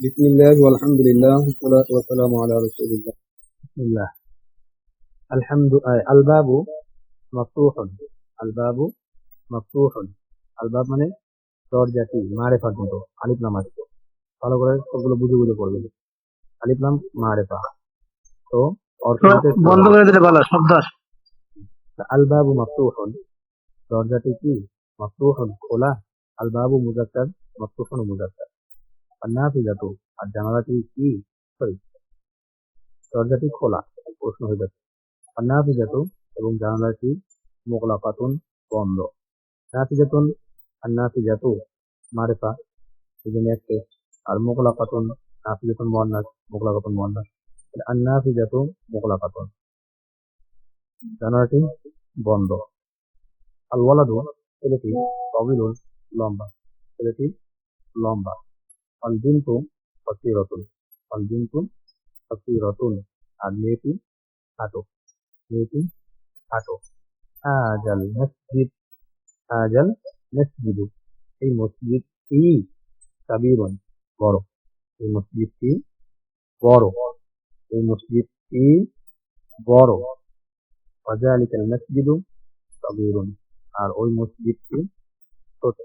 بسم الله والحمد لله والصلاة والسلام على رسول الله بسم الله الحمد آه، الباب مفتوح الباب مفتوح الباب মানে দরজাটি মারেফার মতো আলিফ নাম আছে ভালো করে সবগুলো বুঝে বুঝে পড়বে আলিফ নাম মারেফা তো অর্থ হচ্ছে বন্ধ করে দিলে ভালো শব্দ আসে। আলবাবু মাফতুহুন দরজাটি কি মাফতুহুন খোলা আলবাবু মুজাক্কার মাফতুহুন মুজাক্কার আর নাফিজাতু আর জানালাটি কি? সরি, দরজাটি খোলা প্রশ্ন হয়ে যাচ্ছে। আর নাফিজাতু এবং জানালাটি মোগলাকাতুন বন্ধ। নাফিজাতুন আর নাফিজাতু মারেফা এই জন্য এক টেস্ট আর মোগলাকাতুন নাফিজাতুন মোয়ান্নাস মোগলাকাতুন মোয়ান্নাস আর নাফিজাতু মোগলাকাতুন জানালাটি বন্ধ। আল ওয়ালাদু ছেলেটি লম্বা ছেলেটি লম্বা। আল বিন্তু ফসিরতুন আল বিন্তু ফসিরতুন আর মেয়েটি খাটো মেয়েটি খাটো আজাল মসজিদ আজাল মসজিদু এই মসজিদটি কাবিরুন বড় এই মসজিদটি বড় এই মসজিদটি বড় وذلك المسجد صغير আর ওই মসজিদটি ছোট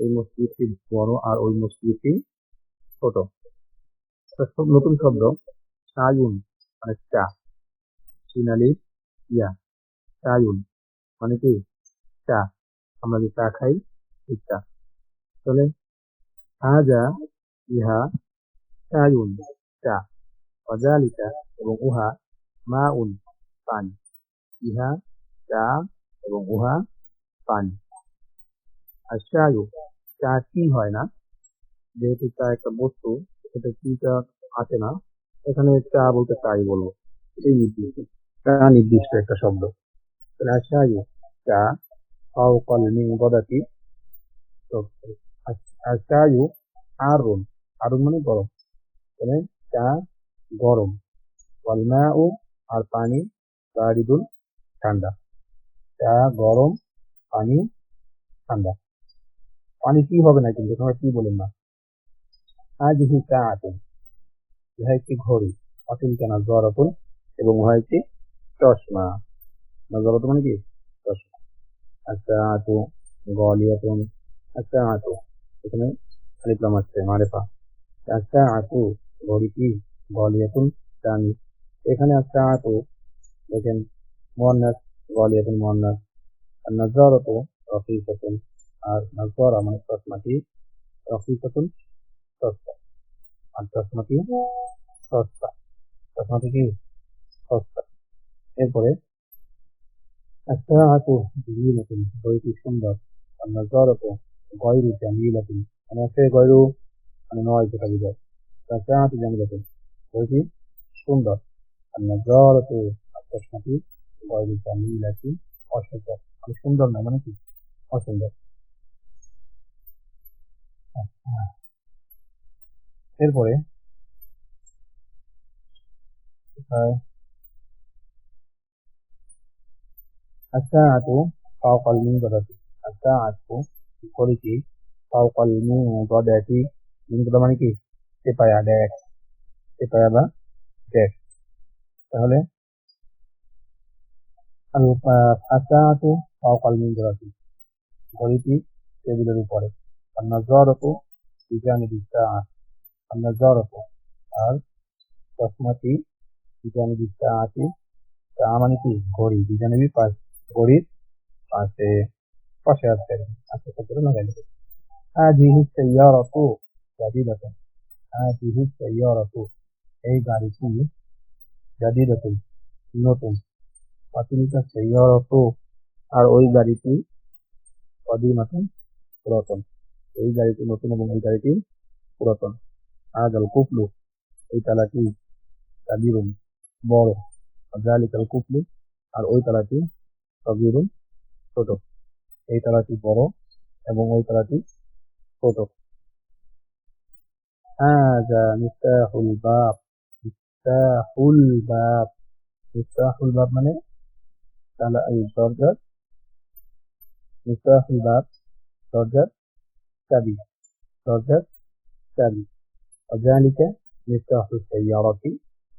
এই মসজিদটি বড় আর ওই মসজিদটি ছোট। নতুন শব্দ, সায়ুন মানে চা। সিনালি, ইয়া। সায়ুন মানে কি? চা। আমরা যে চা খাই, এই চা। তাহলে, হাজা ইহা সায়ুন, চা। অজালিকা এবং উহা মা উন পানি। ইহা চা এবং উহা পানি। আর চায়ু চা কি হয় না? যেহেতু চা একটা বস্তু, সেটা কিটা আছে না। এখানে চা বলতে চাই বলব। এই নির্দিষ্ট। চা নির্দিষ্ট একটা শব্দ। চায়ু চা পাও কলমি গদাতি আর চায়ু আরুন। আরুন মানে গরম। মানে চা গরম। কলমা ও আর পানি বারিদুল ঠান্ডা। চা গরম, পানি ঠান্ডা। পানি কি হবে না কিন্তু তোমরা কি বলেন না? আজ হি চা আছেন ইহা একটি ঘড়ি। অতিল কেনা? জরাতুন এবং উহা একটি চশমা। না নজরত মানে কি? চশমা। আচ্ছা আতু গলিয়াতুন আচ্ছা আতু এখানে আলিফলাম আসছে, মারেফা। আচ্ছা আতু ঘড়িটি গলিয়াতুন জানি এখানে আচ্ছা আতু দেখেন মোহান্নাস গলিয়াতুন মোহান্নাস আর নজরত রফিকাতুন আর নজরা মানে চশমাটি রফিকাতুন সস্তা আর চশমাটি সস্তা। চশমাটি কি সস্তা। এরপরে একটা হাতু জিমিলাতুন বইটি সুন্দর। আর নজরত গয়রু জামিলাতুন মানে আছে গয়রু মানে নয় যেটা বোঝায় একটা হাতু জামিলাতুন বইটি সুন্দর। আর নজরত আর চশমাটি গয়রু জামিলাতুন অসুন্দর মানে সুন্দর না মানে কি? অসুন্দর। এরপরে আচ্ছা আতু, পাও মিন গদাতি। আচ্ছা আতু ঘড়িটি ফাওকাল মিন গদাতি। মিন গদা মানে কি? চেপায়া ড্যাশ চেপায়া বা ড্যাশ তাহলে আচ্ছা আতু ফাওকাল মিন গদাতি। ঘড়িটি টেবিলের উপরে। আর নজরত বিজানিবি সাআ আর নজরত আর চশমাটি বিজানিবি সাআতি সা মানে কি ঘড়ি বিজানিবি পাশ ঘড়ির পাশে পাশে আছে আচ্ছা করে লাগাই দেবে هذه السيارة جديدة هذه السيارة এই গাড়িটি জাদিদাত নতুন অতিরিক্ত সেয়রত আর ওই গাড়িটি কদিমাতুন পুরাতন এই গাড়িটি নতুন এবং এই গাড়িটি পুরাতন আজাল কুফলু এই তালাটি কাবিরুন বড় জালিকাল কুফলু আর ওই তালাটি কবিরুন ছোট এই তালাটি বড় এবং ওই তালাটি ছোট هذا مفتاح الباب مفتاح الباب مفتاح الباب মানে তালা এই দরজার মিফতাহুল বাব দরজার চাবি দরজার চাবি অজালিকা মিফতাহু সাইয়ারাতি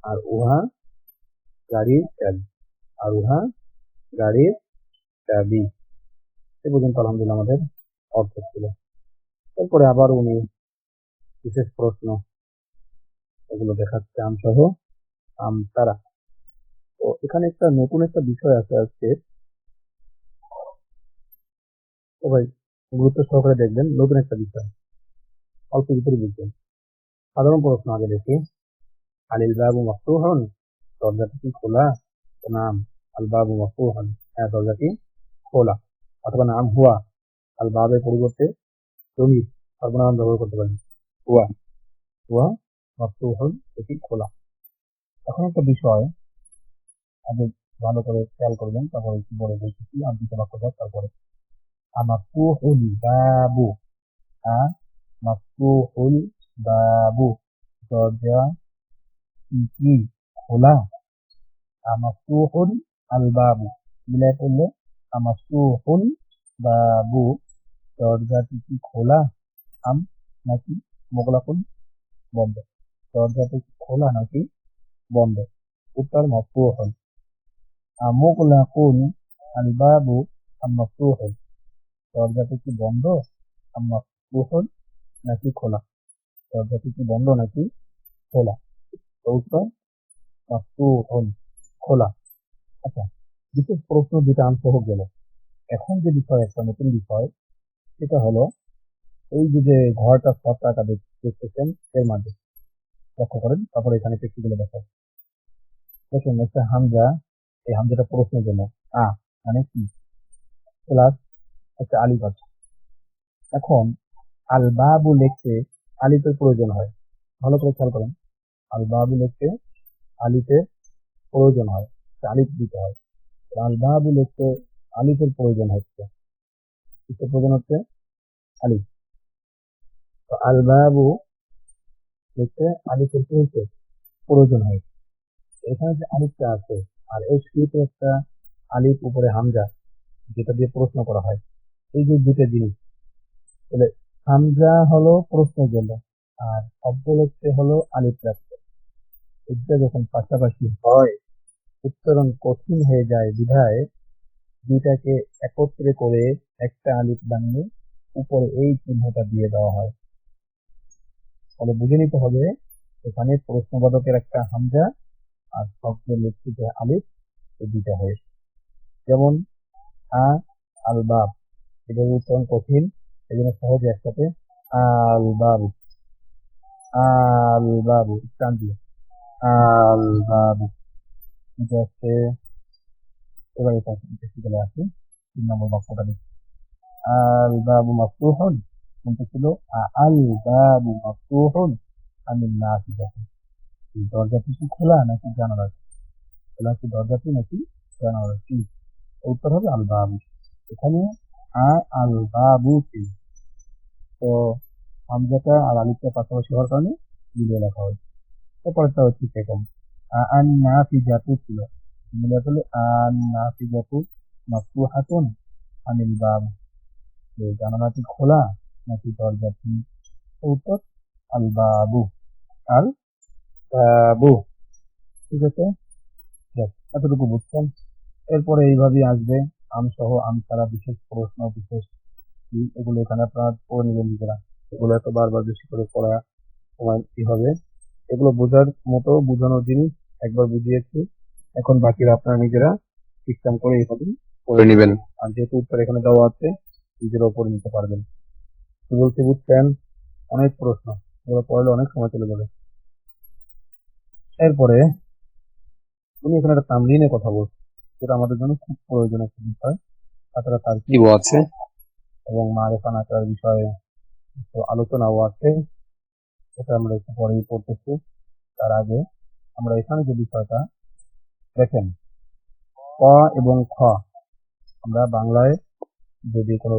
আর উহা গাড়ির চাবি আর উহা গাড়ির চাবি এ পর্যন্ত আলহামদুলিল্লাহ আমাদের অর্থ ছিল। এরপরে আবার উনি বিশেষ প্রশ্ন এগুলো দেখাচ্ছে আমসহ আমতারা। তো এখানে একটা নতুন একটা বিষয় আছে আজকে। ভাই গুরুত্ব সহকারে দেখবেন, নতুন একটা বিষয়। অল্প ভিতরে বুঝবেন। সাধারণ প্রশ্ন আগে দেখি। আলিল বাবু মস্তু হন দরজাটি কি খোলা? নাম, আল বাবু মস্তু মফতুহন। হ্যাঁ দরজাটি খোলা। অথবা নাম, হুয়া। আল বাবের পরিবর্তে জমির সর্বনাম ব্যবহার করতে পারেন। হুয়া। হুয়া, মফতুহন, এটি খোলা। এখন একটা বিষয় আগে ভালো করে খেয়াল করবেন, তারপরে বলে দেখেছি আমি দুটো বাক্য তারপরে আমাফতুহুল বাবু আ মাফতুহুল বাবু দরজা কি খোলা আমাফতুহুল আল বাবু মিলাই করলে আমাফতুহুল বাবু দরজাটি কি খোলা আম নাকি মোগলাকুন বন্ধ দরজাটি কি খোলা নাকি বন্ধ উত্তর মফতুহুল আমোগলাকুন আল বাবু মফতুহুল দরজাটি কি বন্ধ? আম মফতুহুল নাকি খোলা? দরজাটি কি বন্ধ নাকি খোলা? উত্তর মফতুহুল খোলা। আচ্ছা বিশেষ প্রশ্ন দুটা আনসহ গেল। এখন যে বিষয়, একটা নতুন বিষয়, সেটা হলো, এই যে যে ঘরটা সবটাটা দেখতেছেন, এর মাঝে। লক্ষ্য করেন, তারপরে এখানে পেক্তিগুলো দেখায় দেখুন একটা হামজা, এই হামজাটা প্রশ্নের জন্য। আ মানে কি? প্লাস একটা আছে এখন আল বাবু লিখতে আলিফের প্রয়োজন হয়। ভালো করে খেয়াল করেন। আল বাবু লিখতে আলিফের প্রয়োজন হয়। আলিফ দিতে হয়। আল বাবু লিখতে আলিফের প্রয়োজন হচ্ছে। কিসের প্রয়োজন হচ্ছে আলিফ। তো আল বাবু লিখতে আলিফের কি হচ্ছে প্রয়োজন হয়। এখানে যে আলিফটা আছে, আর এই শুরুতে একটা আলিফ উপরে হামজা, যেটা দিয়ে প্রশ্ন করা হয়। এই যে দুটো জিনিস। তাহলে হামজা হলো প্রশ্নের জন্য, আর শব্দ হলো আলিফ রাখতে এটা যখন পাশাপাশি হয় উচ্চারণ কঠিন হয়ে যায় বিধায় দুইটাকে একত্রে করে একটা আলিফ বানিয়ে উপরে এই চিহ্নটা দিয়ে দেওয়া হয়। ফলে বুঝে নিতে হবে, এখানে প্রশ্নবাদকের একটা হামজা আর শব্দ লিখিত আলিফ, এই দুইটা হয়েছে যেমন, আ আল বাব এটা উচ্চারণ কঠিন এই জন্য সহজে একসাথে আল বাবু আল বাবু টান দিয়ে আল বাবু হচ্ছে এবার এটা আসি। তিন নম্বর বাক্যটা দেখি। আল বাবু ছিল? আল বাবু আমি নাসি যখন এই দরজাটি কি খোলা নাকি জানালা? খোলা কি দরজাটি নাকি জানালা কি? উত্তর হবে আল বাবু এখানে আ আল বাবু ছিল তো হামজাটা আর আলিফটা পাশাপাশি হওয়ার কারণে মিলিয়ে লেখা হয় তারপরটা হচ্ছে সেকেন্ড আন নাফি জাতু ছিল। মিলে ফেলে আন নাফি জাতু মাফতুহাতুন আনিল বাব। জানালাটি খোলা নাকি দরজাটি উত্তর আল বাবু আল বাবু ঠিক আছে? এতটুকু বুঝছেন এরপরে এইভাবেই আসবে। আম সহ আম ছাড়া বিশেষ প্রশ্ন, বিশেষ এগুলো এখানে আপনারা পড়ে নেবেন নিজেরা। এগুলো এত বারবার বেশি করে পড়া সময় কি হবে। এগুলো বোঝার মতো বোঝানোর জিনিস একবার বুঝিয়েছি। এখন বাকিরা আপনারা নিজেরা সিস্টেম করে এইভাবে পড়ে নেবেন। আর যেহেতু উত্তর এখানে দেওয়া আছে, নিজেরাও পড়ে নিতে পারবেন। কি বলতে বুঝছেন অনেক প্রশ্ন। এগুলো পড়লে অনেক সময় চলে যাবে। এরপরে উনি এখানে একটা তামলিনের কথা বলছে। যেটা আমাদের জন্য খুব প্রয়োজন একটা বিষয়। তাছাড়া তার কি আছে। এবং মারেফা নাচার বিষয়ে একটু আলোচনাও আছে। সেটা আমরা একটু পরেই পড়তেছি। তার আগে আমরা এখানে যে বিষয়টা দেখেন ক এবং খ। আমরা বাংলায় যদি কোনো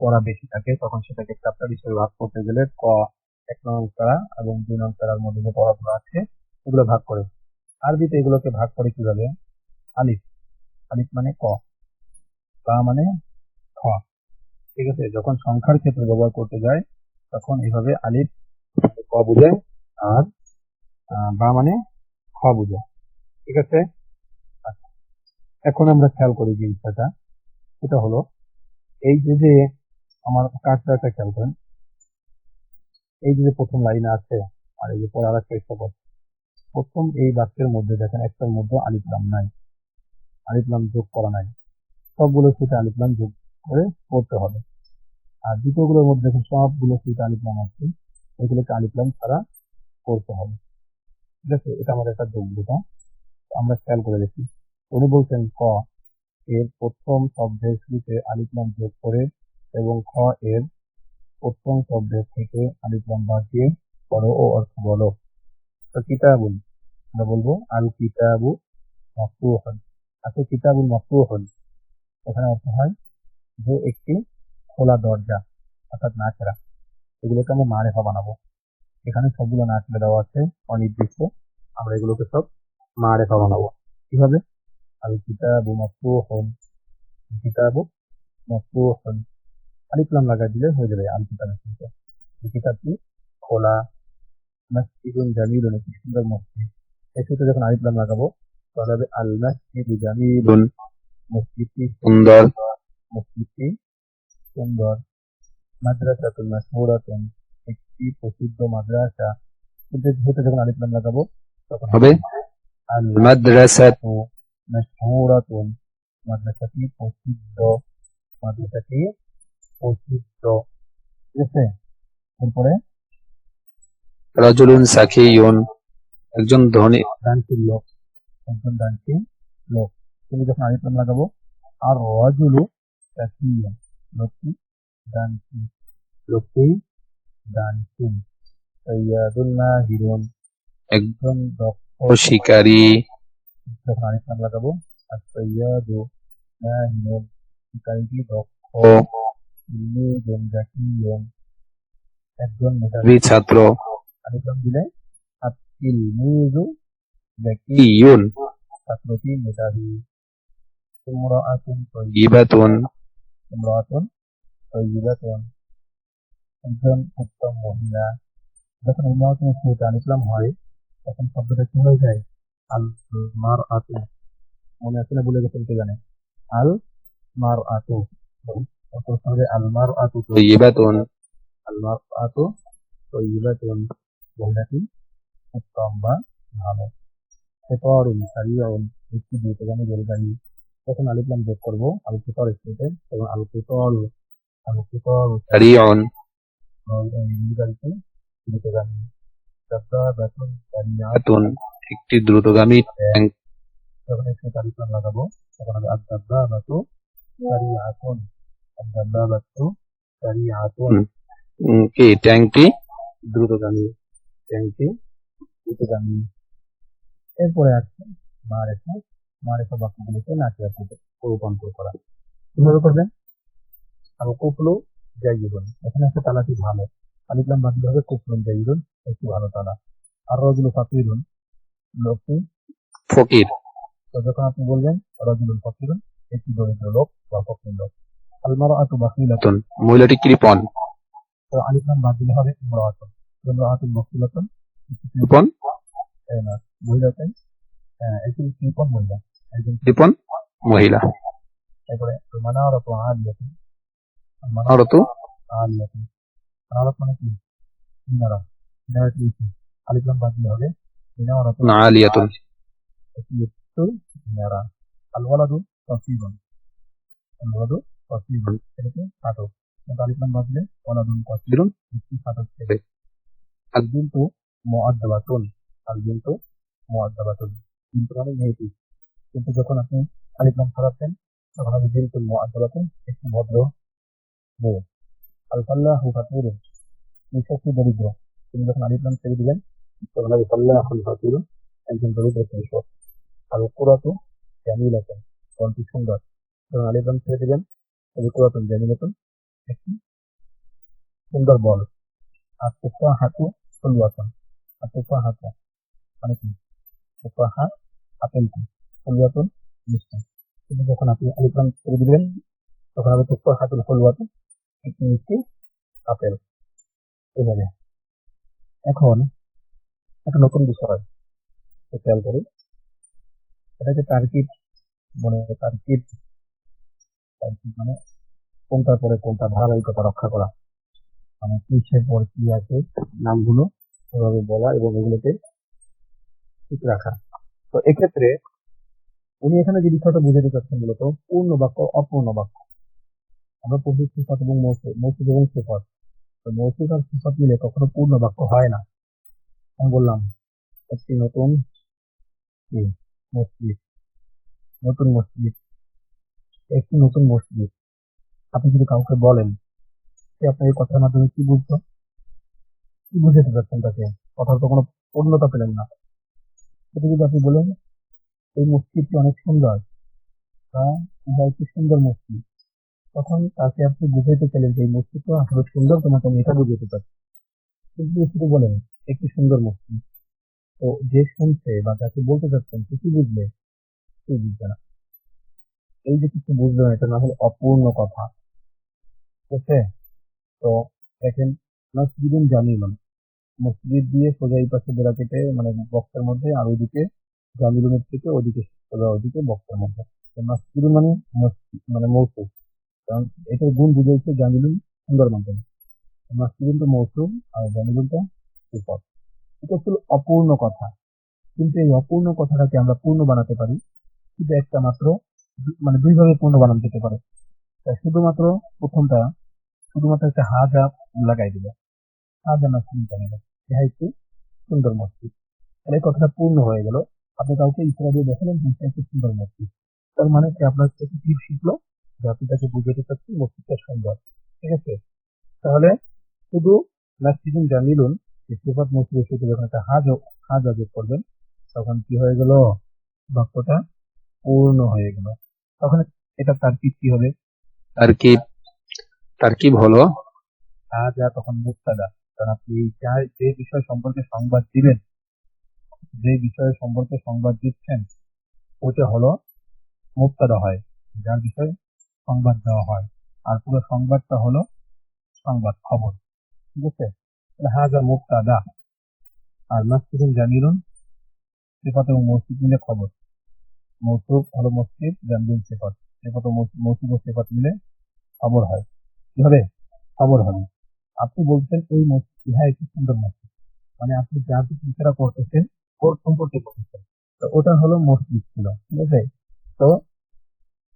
পড়া বেশি থাকে তখন সেটাকে চারটা বিষয়ে ভাগ করতে গেলে ক এক নং তারা এবং দুই নং তারার মধ্যে যে পড়াগুলো আছে এগুলো ভাগ করে। আরবিতে এগুলোকে ভাগ করে কীভাবে আলিফ। আলিফ মানে ক। কা মানে খ। ঠিক আছে? যখন সংখ্যার ক্ষেত্রে ব্যবহার করতে যায়, তখন এভাবে আলিফ ক বুঝে আর বা মানে খ বুঝো ঠিক আছে। এখন আমরা খেয়াল করি জিনিসটা সেটা হলো, এই যে যে আমার কাজটা খেয়াল করেন। এই যে প্রথম লাইন আছে, আর এই যে পরে আর একটা প্রথম এই বাক্যের মধ্যে দেখেন, একটার মধ্যে আলিফলাম নাই। আলিফলাম যোগ করা নাই। সবগুলো সেটা আলিফলাম যোগ করে করতে হবে। আর দ্বিতীয়গুলোর মধ্যে দেখেন, সবগুলো সেটা আলিফলাম আছে। এগুলোকে আলিফলাম ছাড়া করতে হবে। ঠিক আছে? এটা আমাদের একটা যোগ্যতা। আমরা খেয়াল করে দেখি। উনি বলছেন, ক এর প্রথম শব্দের শুরুতে আলিফলাম যোগ করে এবং খ এর প্রথম শব্দের থেকে আলিফলাম বাদ দিয়ে পড়ো ও অর্থ বলো। তো কিতাবুল আমরা বলব, আল কিতাবু মফতুহন আচ্ছা কিতাবুল মফতুহন এখানে অর্থ হয় যে একটি খোলা দরজা, অর্থাৎ না নাচরা এগুলোকে আমরা মারেফা বানাবো। এখানে সবগুলো না নাচরা দেওয়া আছে, অনির্দিষ্ট। আমরা এগুলোকে সব মা মারেফা বানাবো। কীভাবে? আল কিতাবু মফতুহন কিতাবু মফতুহন আলিফলাম লাগাই দিলে হয়ে যাবে আল কিতাবের এই কিতাবটি খোলা, মসজিদুন জামিলুন, একটি সুন্দর মসজিদ। সাথে যখন আলিফলাম লাগাবো হবে আল মসজিদু জামিলুন মসজিদটি সুন্দর মসজিদটি সুন্দর মাদ্রাসাতুন মাশহুরাতুন একটি প্রসিদ্ধ মাদ্রাসা কিন্তু যেহেতু যখন আলিফলাম লাগাবো তখন হবে আল মাদ্রাসাত মাশহুরাতুন মাদ্রাসাটি প্রসিদ্ধ মাদ্রাসাটি প্রসিদ্ধ ঠিক আছে এরপরে রাজুলুন সাকিয়ুন একজন ধনী দানশীল লোক একজন দানশীল লোক। তুমি যখন আলিফলাম লাগাবো আর রাজুলু সাকিয়া লোকটি দানশীল লোকটি দানশীল সৈয়াদুল মাহিরুন একজন দক্ষ শিকারী যখন আলিফলাম লাগাবো আর সৈয়াদু মাহিরুন শিকারীটি দক্ষ ও ইলমিজুন জাকিয়ুন একজন মেধাবী ছাত্র। আলিফলাম দিলে আর ইলমিজু জাকি ইয়ুন ছাত্রটি মেধাবী ইমরাআতুন তৈয়িবা ইবাতুন ইমরাআতুন তৈয়িবাতুন একজন উত্তম মহিলা যখন ইমরাআতুন শুরুতে আলিফলাম হয় তখন শব্দটা কি হয়ে যায় আল মার আতু মনে আছে না বলে গেছেন কে জানে আল মার আতু তখন হবে আল মার আতু ইবাতুন আল মার আতু তৈয়িবাতুন মহিলাটি উত্তম বা ভালো সারিয়ুন একটি দ্রুতগামী রেলগাড়ি তখন আলিফলাম যোগ করব আল ফিতর স্টেটে এবং আল ফিতর আল ফিতর সারিয়ুন দ্রুতগামী। আতুন একটি দ্রুতগামী ট্যাঙ্ক যখন একসাথে আলিফলাম লাগাবো। তখন হবে আদ দাব্বাবাতু সারিয়াতুন আদ দাব্বাবাতু সারিয়াতুন উম, কি ট্যাঙ্কটি দ্রুতগামী। ট্যাঙ্কি দ্রুতগামী। এরপরে আছে মারেফা মারেফা বাক্যগুলোকে সাথে রূপান্তর করা। কীভাবে করবেন? আর কুফলু জাইদুন এখানে একটা তালাটি ভালো? আলিফলাম বাদ দিলে হবে কুফলুন জাইদুন একটি ভালো তালা। আর রজুল ফাকিরুন লোকটি? ফকির। তো যখন আপনি বলবেন রজুলুল ফাকিরুন একটি দরিদ্র লোক বা ফকির লোক। আলমার আতু বাকিলাতুন। মহিলাটি কৃপণ তো আলিফলাম বাদ দিলে হবে ইমরাআতুন ইমরাআতুন বাকিলাতুন কৃপণ মহিলাতে আহ, একজন কৃপণ মহিলা একজন কৃপণ মহিলা। এরপরে মানারত আলিয়াতুন অরত আলিয়াতুন মানারত মানে কি? মিনারা মিনারা কি? আলিফলাম বাদ দিলে হবে? মিনারত আলিয়াতুন একটি মিনারা আল ওয়ালাদু তাসিবুন আল ওয়ালাদু তাসিবুন এটাকে কাটো কিন্তু আলিফলাম বাদ দিলে ওয়ালাদুন তাসিবুন একটি কাটো ছেলে আল বিনতু মুআদ্দাবাতুন। আল বিনতু মুআদ্দাবাতুন বিনতু মানে মেয়েটি কিন্তু যখন আপনি আলিফলাম সরাচ্ছেন তখন হবে বিনতু মুআদ্দাবাতুন একটি ভদ্র বউ। আল ফাল্লাহু ফাকিরুন দরিদ্র। তিনি যখন আলিফলাম ছেড়ে দিলেন, তখন হবে ফাল্লাহুল ফাকিরুন একজন দরিদ্র কৃষক আল কুরাতু জামিলাতুন ফলটি সুন্দর। যখন আলিফলাম ছেড়ে দিলেন আল কুরাতুন জামিলাতুন, একটি সুন্দর বল। আর তুফা হাতু ফুলওয়াতুন আর তুফা হাতু কি? তুফা হাত আপেলটি ফুলওয়াতুন মিষ্টি কিন্তু যখন আপনি আলিফলাম ছেড়ে দিবেন, তখন হবে তুফা হাতুল ফুলওয়াতুন একটি মিষ্টি আপেল এভাবে এখন একটা নতুন বিষয় খেয়াল করি। এটাকে তার্কিব মনে তার্কিব তার্কিব মানে কোনটার পরে কোনটা ধারাবাহিকতা রক্ষা করা। মানে কিসের পর কি আছে, নামগুলো এভাবে বলা এবং এগুলোকে ঠিক রাখা। তো এক্ষেত্রে উনি এখানে যে বিষয়টা বুঝাতে চাচ্ছেন মূলত, পূর্ণ বাক্য, অপূর্ণ বাক্য। আমরা পড়ি সিফাত এবং মৌসুম এবং সিফাত। তো আর সিফাত মিলে কখনো পূর্ণ বাক্য হয় না। আমি বললাম একটি নতুন মসজিদ। নতুন মসজিদ। একটি নতুন মসজিদ। আপনি যদি কাউকে বলেন, সে আপনার এই কথার মাধ্যমে কি বুঝতো? কি বুঝাতে চাচ্ছেন তাকে? কথার তো কোনো পূর্ণতা পেলেন না। সেটা যদি আপনি বলেন, এই মসজিদটি অনেক সুন্দর। বা এটা একটি সুন্দর মসজিদ। তখন তাকে আপনি বুঝাইতে চাইলেন যে এই মসজিদটা আসলে সুন্দর তোমাকে আমি এটা বুঝাতে পারছি কিন্তু শুধু বলেন, একটি সুন্দর মসজিদ। তো যে শুনছে বা তাকে বলতে চাচ্ছেন, সে কি বুঝবে? সে বুঝবে না। এই যে কিছু বুঝবে না, এটা না হলে অপূর্ণ কথা। ঠিক আছে? তো দেখেন মসজিদুন জামিলুন মসজিদ দিয়ে সোজা এই পাশে বেড়া মানে বক্সের মধ্যে, আর ওইদিকে জামিলুনের থেকে ওদিকে সোজা ওদিকে বক্সের মধ্যে। তো মানে মানে মৌসুম। কারণ এটা গুণ বুঝাইছে জামিলুন সুন্দর মাধ্যমে মসজিদুন মৌসুম আর জামিলুনটা বিপদ। এটা ছিল অপূর্ণ কথা। কিন্তু এই অপূর্ণ কথাটাকে আমরা পূর্ণ বানাতে পারি। কিন্তু একটা মাত্র মানে দুইভাবে পূর্ণ বানানো যেতে পারে। শুধুমাত্র প্রথমটা, শুধুমাত্র একটা হাজা লাগাই দিবে হাজা নাসিম জানিবে ইহা একটি সুন্দর মসজিদ। তাহলে কথাটা পূর্ণ হয়ে গেল। আপনি কাউকে ইশারা দিয়ে দেখালেন যে একটি সুন্দর মসজিদ। তার মানে সে আপনার কাছে তীর শিখলো? যে আপনি তাকে বুঝাতে চাচ্ছেন মসজিদটা সুন্দর। ঠিক আছে? তাহলে শুধু নাসিদিন জানিলুন যে সিফাত মসজিদের সাথে যখন একটা হাজ হাজা যোগ করবেন তখন কি হয়ে গেল? বাক্যটা পূর্ণ হয়ে গেল। তখন এটা তার কি হবে? তারকিব তারকিব হলো? হাজা তখন মুক্তাদা। কারণ আপনি যা, যে বিষয় সম্পর্কে সংবাদ দিবেন যে বিষয় সম্পর্কে সংবাদ দিচ্ছেন ওটা হলো মুক্তাদা হয়, যার বিষয়ে সংবাদ দেওয়া হয়। আর পুরো সংবাদটা হলো সংবাদ খবর, ঠিক আছে? হাজা মুক্তাদা। আর মাসজিদুন জামিলুন সিফাত এবং মসজিদ মিলে খবর। মৌসুফ হলো মসজিদ, জামিলুন সিফাত। সিফাত মৌসুফ ও সিফাত মিলে খবর হয়। কি হবে খবর হবে। আপনি বলছেন এই মসজিদ ইহা একটি সুন্দর মসজিদ। মানে আপনি যা কিছু ইশারা করতেছেন ওর সম্পর্কে করতেছেন। তো ওটা হলো মসজিদ ছিল ঠিক আছে? তো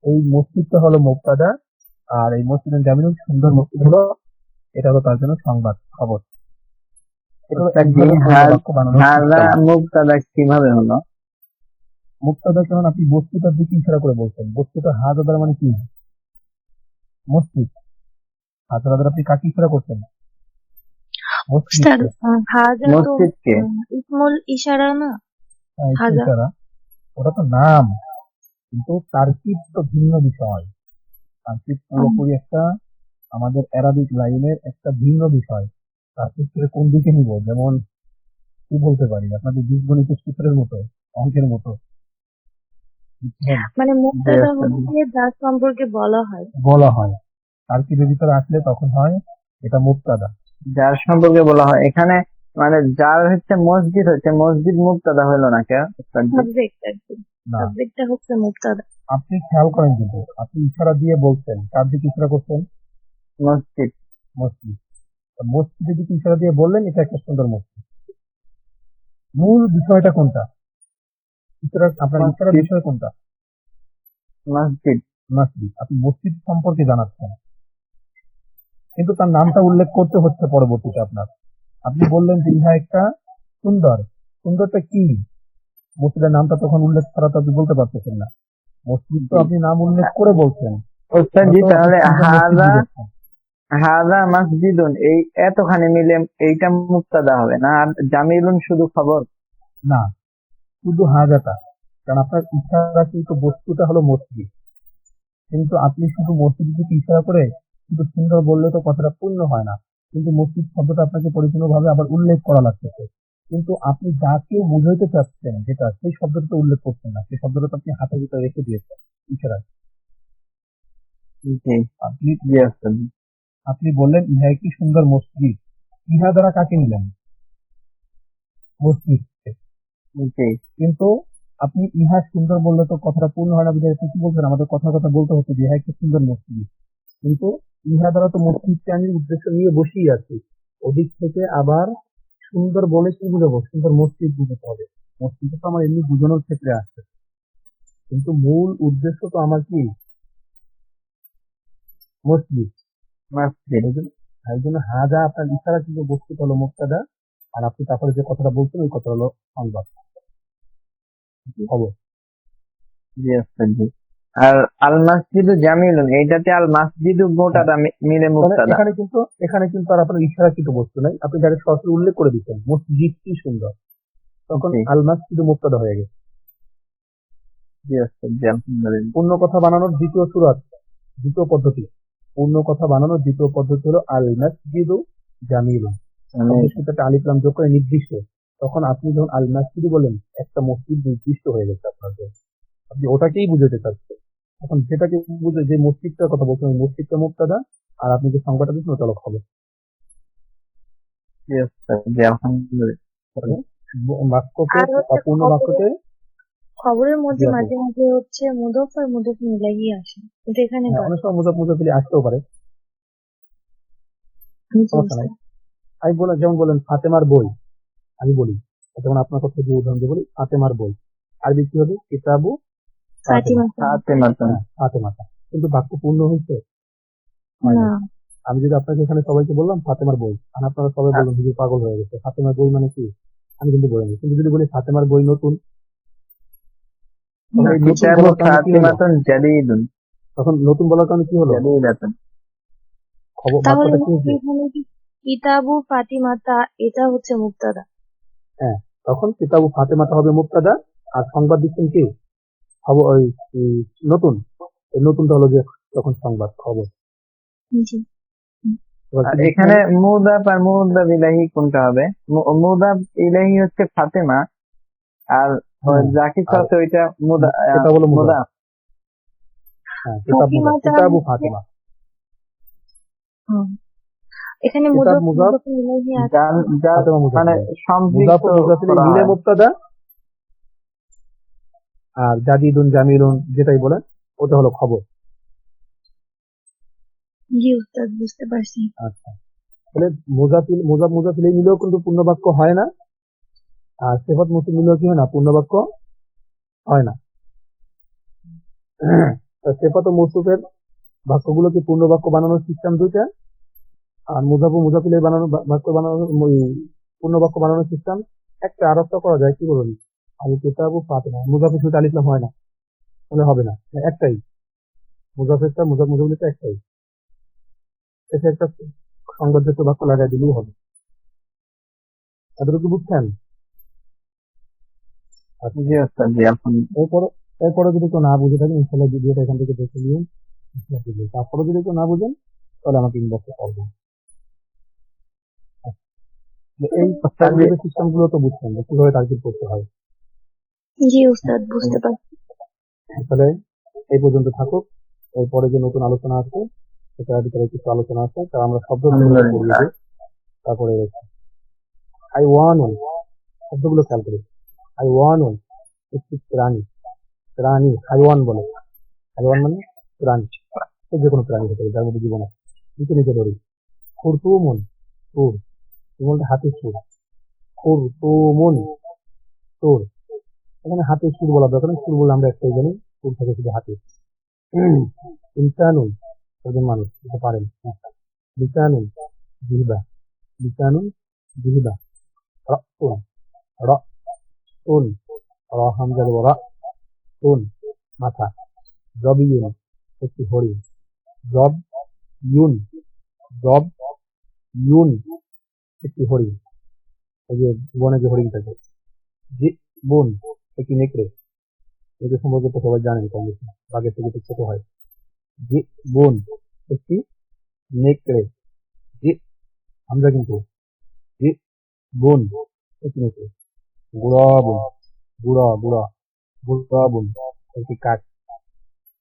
এই মসজিদটা হলো মুক্তাদা আর এই মসজিদের জামিনুল সুন্দর মসজিদ হলো এটা হলো তার জন্য সংবাদ খবর। মুক্তাদা কীভাবে হলো? মুক্তাদা কেমন? আপনি বস্তুটার দিকে ইশারা করে বলছেন। বস্তুটা হাজাদার মানে কি? মসজিদ। হাজাদার আপনি কাকে ইশারা করছেন? উস্তাদ হাজা তো মসজিদকে। ইসমুল ইশারা না? হ্যাঁ, হাজা। ওটা তো নাম। কিন্তু তার্কিব তো ভিন্ন বিষয়। তার্কিব পুরোপুরি একটা আমাদের অ্যারাবিক লাইনের একটা ভিন্ন বিষয়। তার্কিব থেকে কোন দিকে নিব? যেমন কি বলতে পারি? আপনাদের বীজগণিত সূত্রের মতো অঙ্কের মতো। মানে মুক্তাদা হচ্ছে যার সম্পর্কে বলা হয়। বলা হয়। তার্কিবের ভিতরে আসলে তখন হয় এটা মুক্তাদা যার সম্পর্কে বলা হয় এখানে মানে যার হচ্ছে মসজিদ হচ্ছে মসজিদ মুক্তাদা হলো না কে সাবজেক্টটা হচ্ছে মুক্তাদা আপনি খেয়াল করেন কিন্তু আপনি ইশারা দিয়ে বলছেন কার দিকে ইশারা করছেন? মসজিদ। মসজিদ। মসজিদের দিকে ইশারা দিয়ে বললেন এটা একটা সুন্দর মসজিদ। মূল বিষয়টা কোনটা? ইশারা আপনার মসজিদ। বিষয় কোনটা? মসজিদ। মসজিদ। আপনি মসজিদ সম্পর্কে জানাচ্ছেন। কিন্তু তার নামটা উল্লেখ করতে হচ্ছে পরবর্তীতে আপনার। আপনি বললেন যে ইহা একটা সুন্দর। সুন্দরটা কি? মসজিদের নামটা তখন উল্লেখ করা তো আপনি বলতে পারতেছেন না। মসজিদ তো আপনি নাম উল্লেখ করে বলছেন। তাহলে হাজা। হাজা মসজিদুন এই এতখানি মিলে এইটা মুক্তাদা হবে না? আর জামিলুন শুধু খবর? না শুধু হাজাটা কারণ আপনার ইশারা কিন্তু বস্তুটা হলো মসজিদ। কিন্তু আপনি শুধু মসজিদ দিকে ইশারা করে শুধু সুন্দর বললে তো কথাটা পূর্ণ হয় না। কিন্তু মসজিদ শব্দটা আপনাকে পরিপূর্ণভাবে আবার উল্লেখ করা লাগতেছে কিন্তু আপনি যাকে বুঝাইতে চাচ্ছেন যেটা সেই শব্দটা তো উল্লেখ করছেন না। সেই শব্দটা তো আপনি হাতের ভিতরে রেখে দিয়েছেন। ইশারা আপনি আপনি বললেন ইহা একটি সুন্দর মসজিদ ইহা দ্বারা কাকে নিলেন? মসজিদ কিন্তু আপনি ইহা সুন্দর বললে তো কথাটা পূর্ণ হয় না বুঝে আপনি কি বলছেন? আমাদের কথা কথা বলতে হচ্ছে যে ইহা একটা সুন্দর মসজিদ কিন্তু ইহা দ্বারা তো মসজিদকে আমি উদ্দেশ্য নিয়ে বসেই আছি। ওদিক থেকে আবার সুন্দর বলে কি বুঝাবো? সুন্দর মসজিদ বুঝতে হবে। মসজিদ তো আমার এমনি বুঝানোর ক্ষেত্রে আসছে কিন্তু মূল উদ্দেশ্য তো আমার কি? মসজিদ। জন্য হাজা আপনার ইশারা কিন্তু বস্তুত হলো মুক্তাদা। আর আপনি তারপরে যে কথাটা বলছেন, ওই কথা হলো সংবাদ। খবর? জি আর আল মসজিদ জামিলুন এইটাতে আল মসজিদ গোটাটা মি- মিলে মুক্তাদা। এখানে কিন্তু এখানে কিন্তু আর আপনার ইশারা কিন্তু বস্তু নাই। আপনি ডাইরেক্ট সরাসরি উল্লেখ করে দিচ্ছেন মসজিদ কি সুন্দর। তখন। আল মাসজিদ মুক্তাদা হয়ে গেছে। আলহামদুলিল্লাহ। পূর্ণ কথা বানানোর দ্বিতীয় সুরাত দ্বিতীয় পদ্ধতি। পূর্ণ কথা বানানোর দ্বিতীয় পদ্ধতি হলো আল মাসজিদ জামিল আমি সেটাতে আলিফলাম যোগ করে নির্দিষ্ট। তখন আপনি যখন আল মাসজিদ বলেন একটা মসজিদ নির্দিষ্ট হয়ে গেছে আপনার। আপনি ওটাকেই বুঝাতে চাচ্ছেন। এখন যেটাকে বুঝে যে মসজিদটার কথা বলছেন ওই মসজিদটা মুক্তাদা আর আপনি যে সংবাদটা দিচ্ছেন ওটা হলো খবর জি ওস্তাদ জি আলহামদুলিল্লাহ। ব- বাক্যকে অপূর্ণ বাক্যকে খবরের মধ্যে মাঝে মাঝে হচ্ছে মুদফ আর মুদফ মিলাইয়ে আসে। কিন্তু এখানে হ্যাঁ, অনেক সময় আসতেও পারে। আমি যেমন বলেন ফাতেমার বই। আমি বলি যেমন আপনার কথা যে উদাহরণ দিয়ে বলি ফাতেমার বই। আরবি কি হবে? কিতাবু কিন্তু বাক্য পূর্ণ হয়েছে? হয়। আমি যদি আপনাকে এখানে সবাইকে বললাম ফাতেমার বই। আর আপনারা সবাই বলবেন হুজুর পাগল হয়ে গেছে। ফাতেমার বই মানে কি? আমি কিন্তু বলিনি। কিন্তু যদি বলি ফাতেমার বই নতুন তখন নতুন বলার কারণে কি হলো? ফাতিমাতুন জাদিদুন। তখন নতুন বলার কারণে কি হলো? জাদিদাতুন। খবর কিতাবু ফাতিমাতা এটা হচ্ছে মুক্তাদা? তখন কিতাবু ফাতেমাটা হবে মুক্তাদা। আর সংবাদ দিচ্ছেন কি? খবর ওই নতুন। নতুনটা হলো যে তখন সংবাদ খবর। এখানে মুদাব আর মুদাব ইলাহি কোনটা হবে? মুদাব ইলাহি হচ্ছে ফাতেমা আর। যা কিছু আছে ওইটা মুদা এটা হলো মুদাব। মুদাব। হ্যাঁ, কিতাব মুজাফ ফাতিমাটা কিতাবু ফাতেমা। হুম। এখানে যার ফাতেমা মুজাফ মানে সম্পৃক্ত মুজাফির করা মিলে হয়। মুক্তাদা আর জাদিদুন জামিলুন যেটাই বলেন ওটা হলো খবর। জি উস্তাদ বুঝতে পারছি। আচ্ছা। তাহলে মুজাফিল মুজাফ মুজাফিল মিলেও কিন্তু পূর্ণবাক্য হয় না। আর সেফাত মুসলিম মিলেও কি হয় না? পূর্ণবাক্য হয় না। সেফাত ও মৌসুফের বাক্যগুলো কি পূর্ণবাক্য বানানোর সিস্টেম দুইটা? আর মুজাফ ও মুজাফিলের বানানোর বা- বাক্য বানানোর পূর্ণবাক্য বানানোর সিস্টেম? একটা আরোপটা করা যায় কি বলুন? আমি কিতাবু ফাতেমা মুজাফির হয় না। তাহলে হবে না। একটাই। মুজাফিরটা মুজাফ মুজাফিলটা একটাই। এতে একটা সংবাদযুক্ত বাক্য লাগাই দিলেই হবে। এতটুকু বুঝছেন? জি আলহামদুলিল্লাহ। এরপরে এরপরে যদি কেউ না বুঝে থাকেন ইনশাল্লাহ ভিডিওটা এখান থেকে দেখে নিন ইনশাল্লাহ তারপরে যদি কেউ না বুঝেন তাহলে আমাকে ইনবক্সে করবেন এই টার্গেটের সিস্টেমগুলো তো বুঝছেন কীভাবে টার্গেট করতে হয়। জি উস্তাদ বুঝতে পারছি। তাহলে এই পর্যন্ত থাকুক। এরপরে যে নতুন আলোচনা আছে সেটার ভিতরে কিছু আলোচনা আছে তা আমরা শব্দ তারপরে আই ওয়ান ওয়ান শব্দগুলো খেয়াল করি। আই ওয়ান ওয়ান একটি প্রাণী। প্রাণী হাইওয়ান বলে। হাইওয়ান মানে প্রাণী। সে যে কোনো প্রাণী হতে পারে যার মধ্যে জীবন আছে। নিচে নিচে ধরি। খুরতুমুন সুর তুমুলটা হাতে সুর খুরতুমুন সুর এখানে হাতে সুর বলা দরকার সুর বলে আমরা একটাই জানি সুর থাকে শুধু হাতে ইনসানুন একজন মানুষ, এটা পারেন। লিসানুন জিহবা লিসানুন জিহবা রাসুন রাসুন রা হামজা দেব রা সুন মাথা। জবিউন একটি হরিণ জব ইউন জব ইউন একটি হরিণ এই যে বনে যে হরিণ থাকে বোন একটি নেকড়ে? এদের সম্পর্কে তো সবাই জানেন কম বেশি বাঘের থেকে একটু ছোট হয়। যে বোন একটি নেকড়ে, যে আমরা কিন্তু, যে বোন একটি নেকড়ে। বুড়া বোন, বুড়া বুড়া বুড়া বোন একটি কাঠ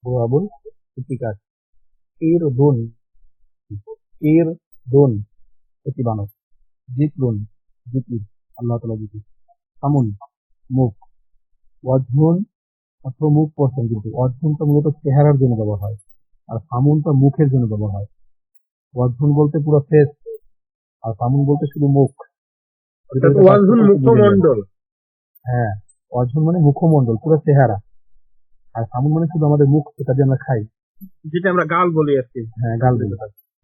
বুড়া বোন একটি কাঠ এর দোন এর দোন একটি বানর। জিকরুন জিকির আল্লাহ তালা জিকির সামুন মুখ। অধ্যয়ন অথবা মুখ কিন্তু। অধ্যয়নটা মূলত চেহারার জন্য ব্যবহার হয় আর সামুনটা মুখের জন্য ব্যবহার হয়। অধ্যয়ন বলতে পুরো ফেস আর সামুন বলতে শুধু মুখ। মুখমণ্ডল। হ্যাঁ অর্জুন মানে মুখমণ্ডল পুরো চেহারা। আর সামুন মানে শুধু আমাদের মুখ যেটা দিয়ে আমরা খাই। যেটা আমরা গাল বলি আর কি হ্যাঁ গাল দিলে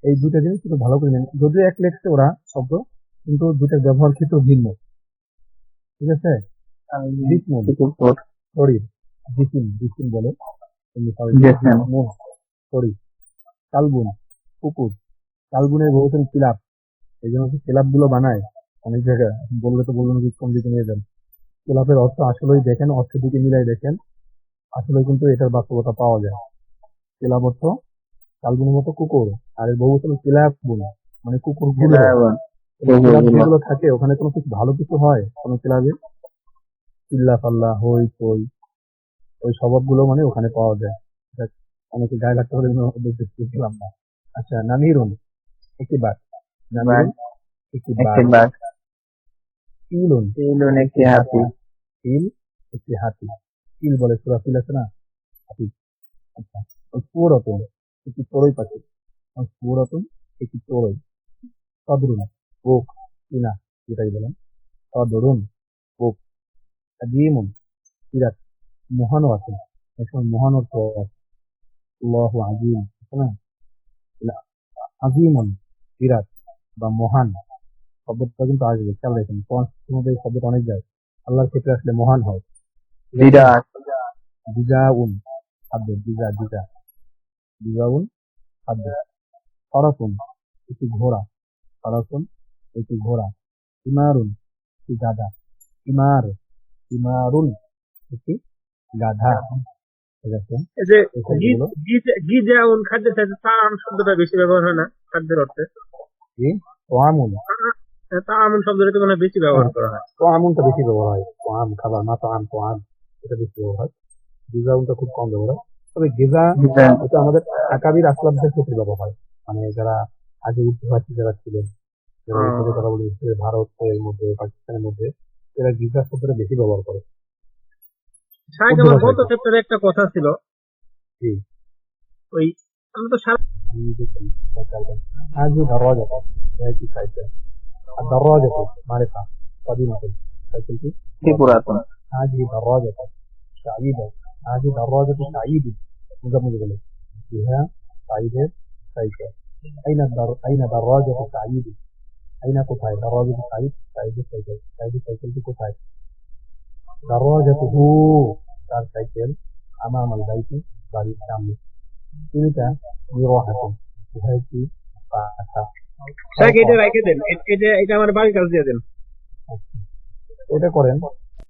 এই দুটা জিনিস একটু ভালো করে নেন। যদিও এক লেখছে ওরা শব্দ কিন্তু দুটার ব্যবহার ক্ষেত্র ভিন্ন। ঠিক আছে? শরীর জিসিম বলে শরীর কালবুন কুকুর কালবুনের বহুতল কিলাপ এই জন্য কিলাপগুলো বানায় অনেক জায়গায় বললে তো বলবেন কম দিতে নিয়ে যান কিলাপের অর্থ আসলেই দেখেন অর্থ দিকে মিলাই দেখেন আসলে কিন্তু এটার বাস্তবতা পাওয়া যায় কিলাপ অর্থ কালবুনের মতো কুকুর আর বহুতল কিলাপগুলো মানে কুকুরগুলো ক্লাব থাকে ওখানে কোনো কিছু ভালো কিছু হয় কোনো ক্লাবে চিল্লা পাল্লা হই কই ওই স্বভাবগুলো মানে ওখানে পাওয়া যায়। অনেকে গায়ে লাগতে হলে দেখছিলাম না। আচ্ছা নামিরুন একটি বাদ একটি বাঘ ইলুন তিলুন একটি হাতি। তিল একটি হাতি। তিল বলে সুরা তিল আছে না? হাতি। আচ্ছা ওই পুরতন একটি চড়ুই পাখি। পুরতন একটি চড়ুই সদরুন বুক কিনা যেটাই বলেন। সদরুন বুক আজিমুন বিরাট মহানও আছে এখন মহান অর্থ। আল্লাহু আজিম আজিমুন বিরাট বা মহান শব্দটা কিন্তু আসবে খেয়াল রাখেন এই শব্দটা অনেক যায় আল্লাহর ক্ষেত্রে আসলে মহান হয় বিরাট দিজাউন খাদ্য দিজা দিজা দিজাউন খাদ্য ফরাসুন একটি ঘোড়া ফরাসুন একটি ঘোড়া ইমারুন একটি গাধা ইমার ইমারুন একটি গাধা। যে খাদ্যের সাথে তাম শব্দটা বেশি ব্যবহার হয় না খাদ্যের অর্থে। তোয়ামুন তাম শব্দটা মনে হয় বেশি ব্যবহার করা হয়। তোয়ামুনটা বেশি ব্যবহার হয়। তোয়াম খাবার মা তোয়াম তোয়াম এটা বেশি ব্যবহার হয়। গিজাউনটা খুব কম ব্যবহার হয়। তবে গিজা এটা আমাদের আকাবির আসলামদের ক্ষেত্রে ব্যবহার হয়। মানে যারা আগে উর্দুভাষী যারা ছিলেন যারা কথা বলে ভারতের মধ্যে পাকিস্তানের মধ্যে এরা গিজা শব্দটা বেশি ব্যবহার করে শাহেক উর্দু আমার ভাষায়। গত চ্যাপ্টারে একটা কথা ছিল জি। ওই আমরা তো সারা هذه دراجة هذه سايكل الدراجة معرفة قديمة سايكل কি পুরাতন هذه دراجة سعيدة هذه دراجة سعيد مجمع جملة فيها سعيدة سايكل أين الدر... أين دراجة سعيد أين قطعي دراجة سعيد سعيد سايكل سعيد سايكل دي قطعي دراجته كار سايكل أمام البيت بعد الشام تلك مروحة وهذه فاتحة শাহেক এটা রেখে দেন এ- এটা এটা আমার বাড়ির কাছে দিয়ে দেন এটা করেন